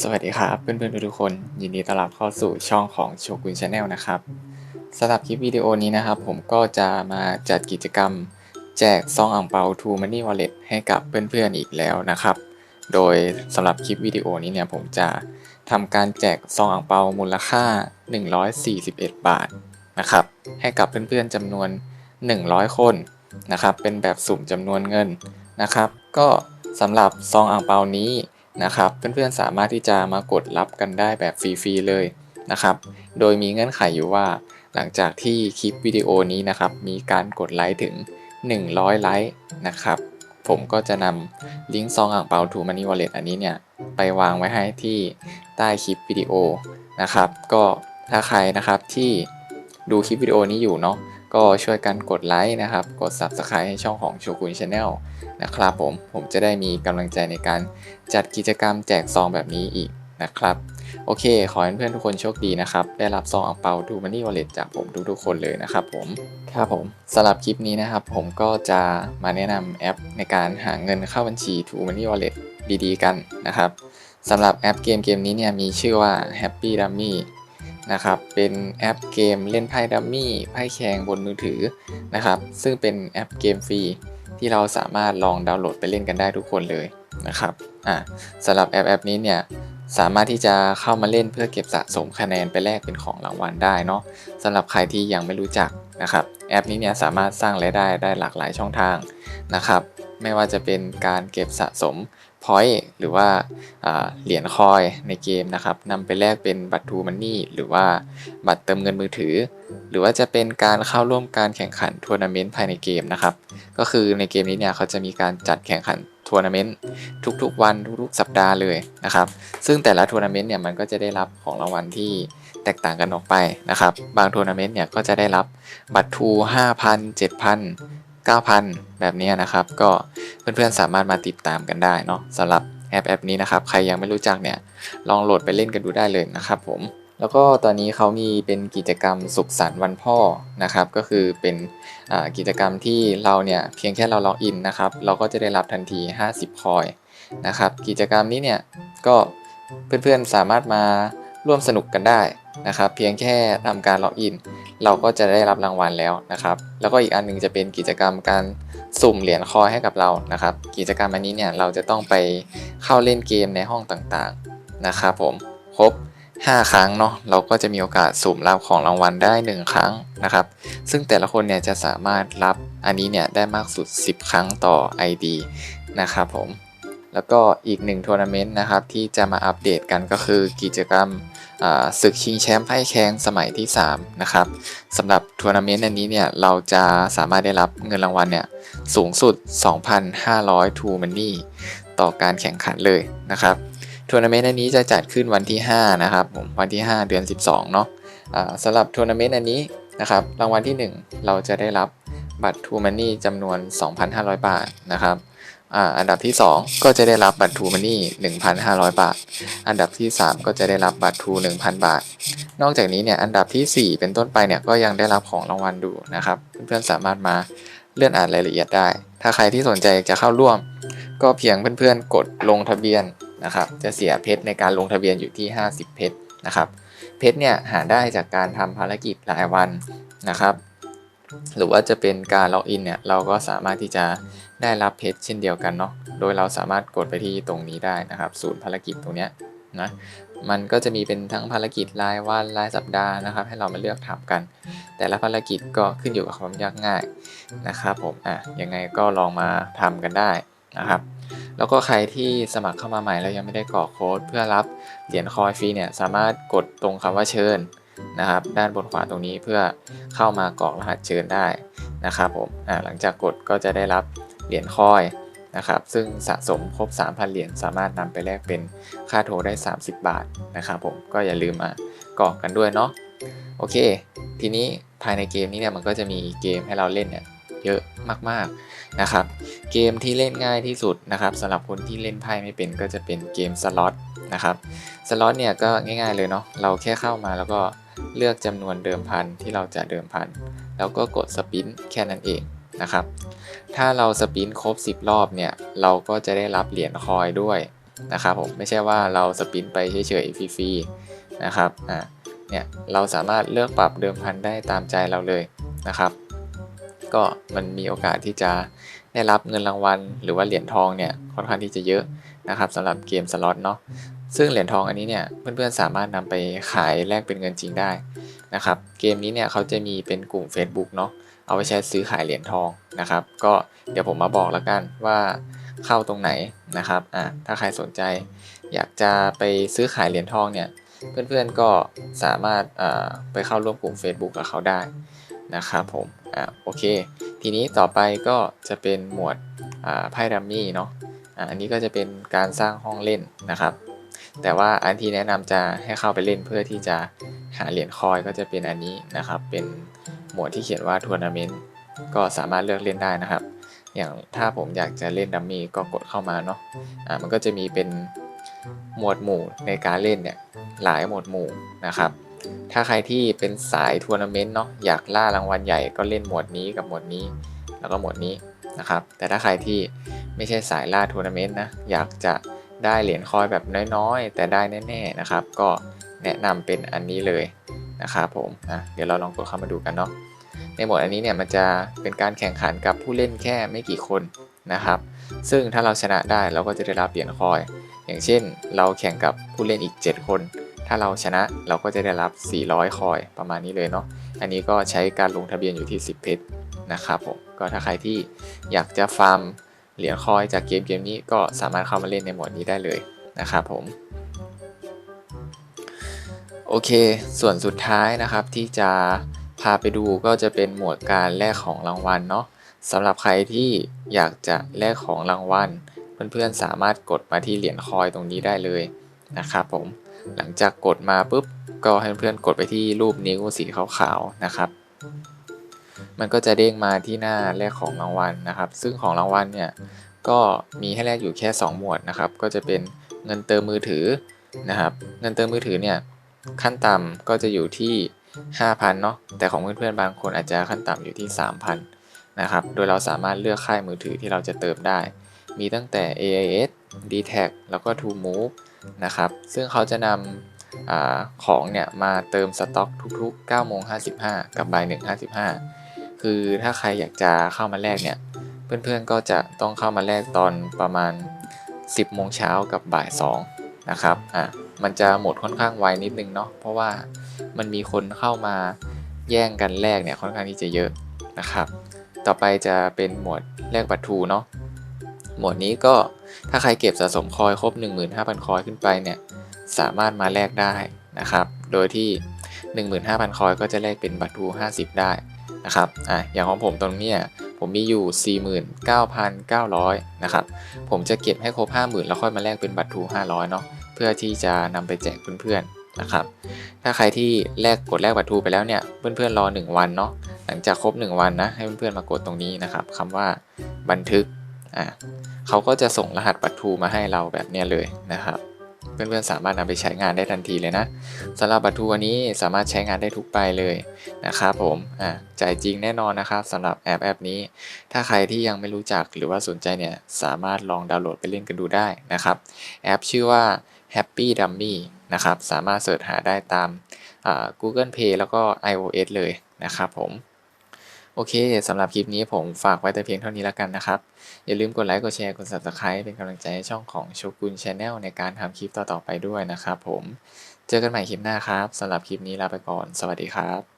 สวัสดีครับเพื่อนๆทุกคน ยินดีต้อนรับเข้าสู่ช่องของโชกุนชาแนลนะครับสำหรับคลิปวิดีโอนี้นะครับ ผมก็จะมาจัดกิจกรรม แจกซองอ่างเปา True Money Wallet ให้กับเพื่อนๆอีกแล้วนะครับ โดยสำหรับคลิปวิดีโอนี้เนี่ยผมจะทำการแจกซองอ่างเปามูลค่า 141 บาทนะครับ ให้กับเพื่อนๆจำนวน 100 คนนะครับ เป็นแบบสุ่มจำนวนเงินนะครับ ก็สำหรับซองอ่างเปานี้ นะครับ เพื่อนๆสามารถที่จะมากดรับกันได้แบบฟรีๆเลยนะครับ โดยมีเงื่อนไขอยู่ว่า หลังจากที่คลิปวิดีโอนี้นะครับ มีการกดไลค์ถึง 100 ไลค์นะครับ ผมก็จะนำลิงก์ซองอ่างเปาทูมันนี่วอลเล็ตอันนี้เนี่ยไปวางไว้ให้ที่ใต้คลิปวิดีโอนะครับ ก็ถ้าใครนะครับที่ดูคลิปวิดีโอนี้อยู่เนาะ ก็ช่วยกันกดไลค์นะครับ กด Subscribe ให้ช่องของโชกุนชาแนลนะครับผม ผมจะได้มีกำลังใจในการจัดกิจกรรมแจกซองแบบนี้อีกนะครับ โอเค ขอให้เพื่อนทุกคนโชคดีนะครับ ได้รับซองอังเปาดูมันนี่วอลเล็ตจากผมทุกๆคนเลยนะครับผมครับผมสำหรับคลิปนี้นะครับ ผมก็จะมาแนะนำแอปในการหาเงินเข้าบัญชี t ู Money Wallet ดีๆกันนะครับสำหรับแอปเกมเกมนี้เนี่ยมีชื่อว่า Happy Dummy นะครับ เป็นแอปเกมเล่นไพ่ดัมมี่ไพ่แข่งบนมือถือนะครับ ซึ่งเป็นแอปเกมฟรีที่เราสามารถลองดาวน์โหลดไปเล่นกันได้ทุกคนเลยนะครับ อ่าสำหรับแอปแอปนี้เนี่ยสามารถที่จะเข้ามาเล่นเพื่อเก็บสะสมคะแนนไปแลกเป็นของรางวัลได้เนาะสำหรับใครที่ยังไม่รู้จักนะครับ แอปนี้เนี่ยสามารถสร้างรายได้ได้หลากหลายช่องทางนะครับ ไม่ว่าจะเป็นการเก็บสะสม point หรือว่าเหรียญคอยในเกมนะครับนำไปแลกเป็นบัตรทูมันนี่หรือว่าบัตรเติมเงินมือถือ หรือว่าจะเป็นการเข้าร่วมการแข่งขันทัวร์นาเมนต์ภายในเกมนะครับ ก็คือในเกมนี้เนี่ยเขาจะมีการจัดแข่งขันทัวร์นาเมนต์ทุกๆวันทุกๆสัปดาห์เลยนะครับ ซึ่งแต่ละทัวร์นาเมนต์เนี่ยมันก็จะได้รับของรางวัลที่แตกต่างกันออกไปนะครับ บางทัวร์นาเมนต์เนี่ยก็จะได้รับบัตรทู5,000 7,000 9,000 แบบนี้นะครับ ก็เพื่อนๆสามารถมาติดตามกันได้เนาะสำหรับแอปแอปนี้นะครับ ใครยังไม่รู้จักเนี่ยลองโหลดไปเล่นกันดูได้เลยนะครับผมแล้วก็ตอนนี้เขามีเป็นกิจกรรมสุขสันต์วันพ่อนะครับ ก็คือเป็นกิจกรรมที่เราเนี่ยเพียงแค่เราล็อกอินนะครับ เราก็จะได้รับทันที 50 คอยนะครับ กิจกรรมนี้เนี่ยก็เพื่อนๆสามารถมา ร่วมสนุกกันได้นะครับ เพียงแค่ทำการล็อกอิน เราก็จะได้รับรางวัลแล้วนะครับ แล้วก็อีกอันนึงจะเป็นกิจกรรมการสุ่มเหรียญคอยให้กับเรานะครับ กิจกรรมอันนี้เนี่ยเราจะต้องไปเข้าเล่นเกมในห้องต่างๆนะครับผมครบ5 ครั้งเนาะเราก็จะมีโอกาสสุ่มรับของรางวัลได้ 1 ครั้งนะครับ ซึ่งแต่ละคนเนี่ยจะสามารถรับอันนี้เนี่ยได้มากสุด 10 ครั้งต่อ ID นะครับผม แล้วก็อีกหนึ่งทัวร์นาเมนต์นะครับที่จะมาอัปเดตกันก็คือกิจกรรมศึกชิงแชมป์ไพ่แข่งสมัยที่ 3 นะครับสำหรับทัวร์นาเมนต์อันนี้เนี่ยเราจะสามารถได้รับเงินรางวัลเนี่ยสูงสุด 2,500 ทูมันนี่ต่อการแข่งขันเลยนะครับทัวร์นาเมนต์อันนี้จะจัดขึ้นวันที่ 5 นะครับผมวันที่ 5 เดือน 12 เนาะะสำหรับทัวร์นาเมนต์อันนี้นะครับรางวัลที่ 1 เราจะได้รับบัตรทูมันนี่จำนวน 2,500 บาทนะครับ อันดับที่ 2 ก็จะได้รับบัตรทูมันนี่1,500 บาท อันดับที่ 3 ก็จะได้รับบัตรทู1,000 บาท นอกจากนี้เนี่ยอันดับที่ 4 เป็นต้นไปเนี่ยก็ยังได้รับของรางวัลดูนะครับเพื่อนๆสามารถมาเลื่อนอ่านรายละเอียดได้ ถ้าใครที่สนใจจะเข้าร่วม ก็เพียงเพื่อนๆกดลงทะเบียนนะครับจะเสียเพชรในการลงทะเบียนอยู่ที่ 50 เพชรนะครับเพชรเนี่ยหาได้จากการทำภารกิจรายวันนะครับ หรือว่าจะเป็นการล็อกอินเนี่ยเราก็สามารถที่จะ ได้รับเพชรเช่นเดียวกันเนาะ โดยเราสามารถกดไปที่ตรงนี้ได้นะครับ ศูนย์ภารกิจตรงเนี้ยนะ มันก็จะมีเป็นทั้งภารกิจรายวันรายสัปดาห์นะครับ ให้เรามาเลือกทำกัน แต่ละภารกิจก็ขึ้นอยู่กับความยากง่ายนะครับผม อะ ยังไงก็ลองมาทำกันได้นะครับ แล้วก็ใครที่สมัครเข้ามาใหม่แล้วยังไม่ได้กรอกโค้ดเพื่อรับเหรียญคอยฟรีเนี่ย สามารถกดตรงคำว่าเชิญนะครับ ด้านบนขวาตรงนี้เพื่อเข้ามากรอกรหัสเชิญได้นะครับผม อ่าหลังจากกดก็จะได้รับ เหรียญคอยนะครับ ซึ่งสะสมครบ 3,000 เหรียญสามารถนำไปแลกเป็นค่าโทรได้ 30 บาทนะครับผมก็อย่าลืมมากรอกกันด้วยเนาะโอเค ทีนี้ภายในเกมนี้เนี่ยมันก็จะมีเกมให้เราเล่นเนี่ยเยอะมากๆนะครับ เกมที่เล่นง่ายที่สุดนะครับสำหรับคนที่เล่นไพ่ไม่เป็นก็จะเป็นเกมสล็อตนะครับสล็อตเนี่ยก็ง่ายๆเลยเนาะเราแค่เข้ามาแล้วก็เลือกจำนวนเดิมพันที่เราจะเดิมพัน แล้วก็กดสปินแค่นั้นเอง นะครับ ถ้าเราสปินครบ 10 รอบเนี่ย เราก็จะได้รับเหรียญคอยด้วยนะครับผม ไม่ใช่ว่าเราสปินไปเฉยๆฟรีๆนะครับ อ่า เนี่ย เราสามารถเลือกปรับเดิมพันได้ตามใจเราเลยนะครับ ก็มันมีโอกาสที่จะได้รับเงินรางวัล หรือว่าเหรียญทองเนี่ยค่อนข้างที่จะเยอะนะครับสำหรับเกมสล็อตเนาะ ซึ่งเหรียญทองอันนี้เนี่ยเพื่อนๆสามารถนำไปขายแลกเป็นเงินจริงได้นะครับ เกมนี้เนี่ยเขาจะมีเป็นกลุ่ม Facebook เนาะ เอาไว้ใช้ซื้อขายเหรียญทองนะครับ ก็เดี๋ยวผมมาบอกแล้วกันว่าเข้าตรงไหนนะครับอะถ้าใครสนใจ อยากจะไปซื้อขายเหรียญทองเนี่ยเพื่อนๆก็สามารถไปเข้าร่วมกลุ่ม Facebook กับเขาได้นะครับผมอ่าโอเค ทีนี้ต่อไปก็จะเป็นหมวดไพ่ดัมมี่เนาะอันนี้ก็จะเป็นการสร้างห้องเล่นนะครับ แต่ว่าอันที่แนะนำจะให้เข้าไปเล่นเพื่อที่จะหาเหรียญคอยก็จะเป็นอันนี้นะครับ เป็น หมวดที่เขียนว่าทัวร์นาเมนต์ก็สามารถเลือกเล่นได้นะครับ อย่างถ้าผมอยากจะเล่นดัมมี่ก็กดเข้ามาเนาะอ่ามันก็จะมีเป็นหมวดหมู่ในการเล่นเนี่ยหลายหมวดหมู่นะครับ ถ้าใครที่เป็นสายทัวร์นาเมนต์เนาะอยากล่ารางวัลใหญ่ก็เล่นหมวดนี้กับหมวดนี้ แล้วก็หมวดนี้นะครับ แต่ถ้าใครที่ไม่ใช่สายล่าทัวร์นาเมนต์นะอยากจะได้เหรียญคอยแบบน้อยๆ แต่ได้แน่ๆนะครับ ก็แนะนำเป็นอันนี้เลยนะครับผมนะเดี๋ยวเราลองกดเข้ามาดูกันเนาะ ในหมวดอันนี้เนี่ยมันจะเป็นการแข่งขันกับผู้เล่นแค่ไม่กี่คนนะครับ ซึ่งถ้าเราชนะได้เราก็จะได้รับเหรียญคอย อย่างเช่น เราแข่งกับผู้เล่นอีก 7 คน ถ้าเราชนะเราก็จะได้รับ 400 คอยประมาณนี้เลยเนาะ อันนี้ก็ใช้การลงทะเบียนอยู่ที่ 10 เพชรนะครับผม ก็ถ้าใครที่อยากจะฟาร์มเหรียญคอยจากเกมเกมนี้ก็สามารถเข้ามาเล่นในหมวดนี้ได้เลยนะครับผมโอเค ส่วนสุดท้ายนะครับที่จะาไปดูก็จะเป็นหมวดการแลกของรางวัลเนาะสำหรับใครที่อยากจะแลกของรางวัล เพื่อนๆสามารถกดมาที่เหรียญคอยตรงนี้ได้เลยนะครับผมหลังจากกดมาปุ๊บก็ให้เพื่อนๆกดไปที่รูปนิ้วสีขาวๆนะครับ มันก็จะเด้งมาที่หน้าแลกของรางวัลนะครับ ซึ่งของรางวัลเนี่ยก็มีให้แลกอยู่แค่ 2 หมวดนะครับ ก็จะเป็นเงินเติมมือถือนะครับ เงินเติมมือถือเนี่ยขั้นต่ำก็จะอยู่ที่ 5,000เนาะแต่ของเพื่อนๆบางคนอาจจะขั้นต่ำอยู่ที่ 3,000นะครับโดยเราสามารถเลือกค่ายมือถือที่เราจะเติมได้ มีตั้งแต่ AIS d t a c แล้วก็ To Move นะครับซึ่งเขาจะนำอของเนี่ยมาเติมสต็อกทุกๆ9โมง55 กับบ่าย1 55 คือถ้าใครอยากจะเข้ามาแลกเนี่ย เพื่อนๆก็จะต้องเข้ามาแลกตอนประมาณ 10โมงเช้ากับบ่าย2นะครับอะมันจะหมดค่อนข้างไวนิดนึงเนาะเพราะว่า มันมีคนเข้ามาแย่งกันแลกเนี่ยค่อนข้างที่จะเยอะนะครับ ต่อไปจะเป็นหมวดแลกบัตรทูเนาะหมวดนี้ก็ถ้าใครเก็บสะสมคอยครบ 15,000 คอยขึ้นไปเนี่ยสามารถมาแลกได้นะครับ โดยที่ 15,000 คอยก็จะแลกเป็นบัตรทู50 ได้นะครับอะอย่างของผมตรงนี้ผมมีอยู่ 49,900 นะครับ ผมจะเก็บให้ครบ 50,000 แล้วค่อยมาแลกเป็นบัตรทู500 เนาะ เพื่อที่จะนำไปแจกเพื่อนๆ นะครับ ถ้าใครที่แลกกดแลกบัตรทูไปแล้วเนี่ย เพื่อนๆรอ 1 วันเนาะ หลังจากครบ 1 วันนะ ให้เพื่อนๆมากดตรงนี้นะครับคำว่าบันทึก อะเขาก็จะส่งรหัสบัตรทูมาให้เราแบบนี้เลยนะครับเพื่อนๆสามารถนำไปใช้งานได้ทันทีเลยนะสำหรับบัตรทูอันนี้สามารถใช้งานได้ทุกใบเลยนะครับผมอ่าจ่ายจริงแน่นอนนะครับสำหรับแอปแอปนี้ ถ้าใครที่ยังไม่รู้จักหรือว่าสนใจเนี่ยสามารถลองดาวน์โหลดไปเล่นกันดูได้นะครับ แอปชื่อว่า Happy Dummy นะครับ สามารถเสิร์ชหาได้ตาม Google Play แล้วก็ iOS เลยนะครับผมโอเคสำหรับคลิปนี้ผมฝากไว้แต่เพียงเท่านี้แล้วกันนะครับ อย่าลืมกดไลค์ กดแชร์ กด Subscribe เป็นกำลังใจให้ช่องของโชกุนชาแนลในการทำคลิปต่อ ๆ ไปด้วยนะครับผม เจอกันใหม่คลิปหน้าครับสำหรับคลิปนี้ลาไปก่อน สวัสดีครับ